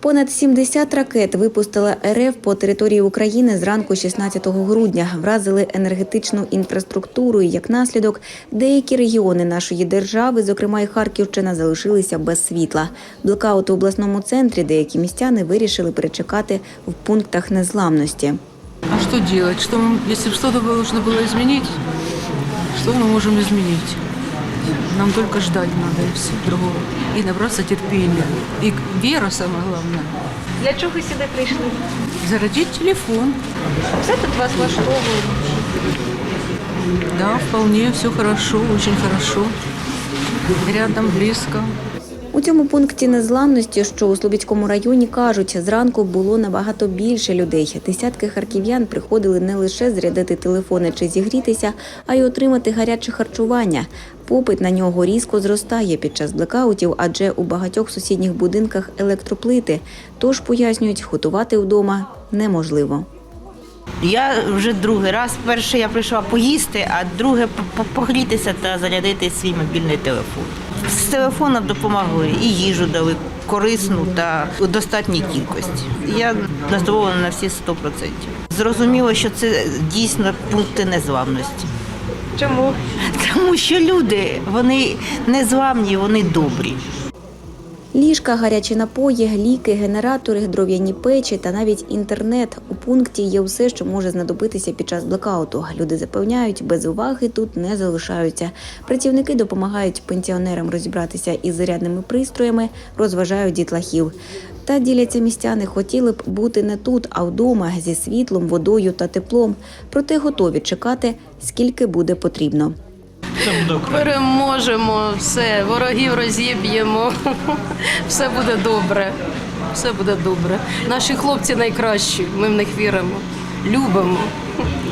Понад 70 ракет випустила РФ по території України зранку 16 грудня. Вразили енергетичну інфраструктуру. І як наслідок, деякі регіони нашої держави, зокрема і Харківщина, залишилися без світла. Блокаут у обласному центрі деякі містяни вирішили перечекати в пунктах незламності. А что делать? Что мы, если бы что-то было- нужно было изменить, что мы можем изменить? Нам только ждать надо и все другого. И набраться терпения. И вера самое главное. Для чого сюди прийшли? Зародить телефон. Все тут вас влаштовує. Да, вполне, все хорошо, очень хорошо. Рядом, близко. У цьому пункті незламності, що у Слобідському районі кажуть, зранку було набагато більше людей. Десятки харків'ян приходили не лише зарядити телефони чи зігрітися, а й отримати гаряче харчування. Попит на нього різко зростає під час блекаутів, адже у багатьох сусідніх будинках електроплити. Тож пояснюють, готувати вдома неможливо. Я вже другий раз. Перше я прийшла поїсти, а друге по- по- погрітися та зарядити свій мобільний телефон. З телефоном допомогли і їжу дали корисну та у достатній кількості. Я задоволена на всі 100%. Зрозуміло, що це дійсно пункти незламності. Чому? Тому що люди вони незламні, вони добрі. Ліжка, гарячі напої, ліки, генератори, дров'яні печі та навіть інтернет. У пункті є все, що може знадобитися під час блекауту. Люди запевняють, без уваги тут не залишаються. Працівники допомагають пенсіонерам розібратися із зарядними пристроями, розважають дітлахів. Та діляться містяни, хотіли б бути не тут, а вдома зі світлом, водою та теплом. Проте готові чекати, скільки буде потрібно. Переможемо все, ворогів розіб'ємо. Все буде добре. Все буде добре. Наші хлопці найкращі. Ми в них віримо, любимо.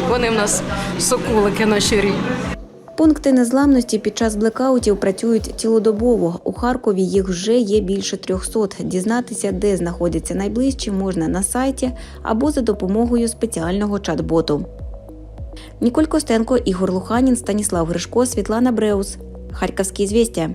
Вони в нас соколики наші рідні. Пункти незламності під час блекаутів працюють цілодобово. У Харкові їх вже є більше 300. Дізнатися, де знаходяться найближчі, можна на сайті або за допомогою спеціального чат-боту. Ніколь Костенко, Ігор Луханін, Станіслав Гришко, Світлана Бреус. Харківські звістя.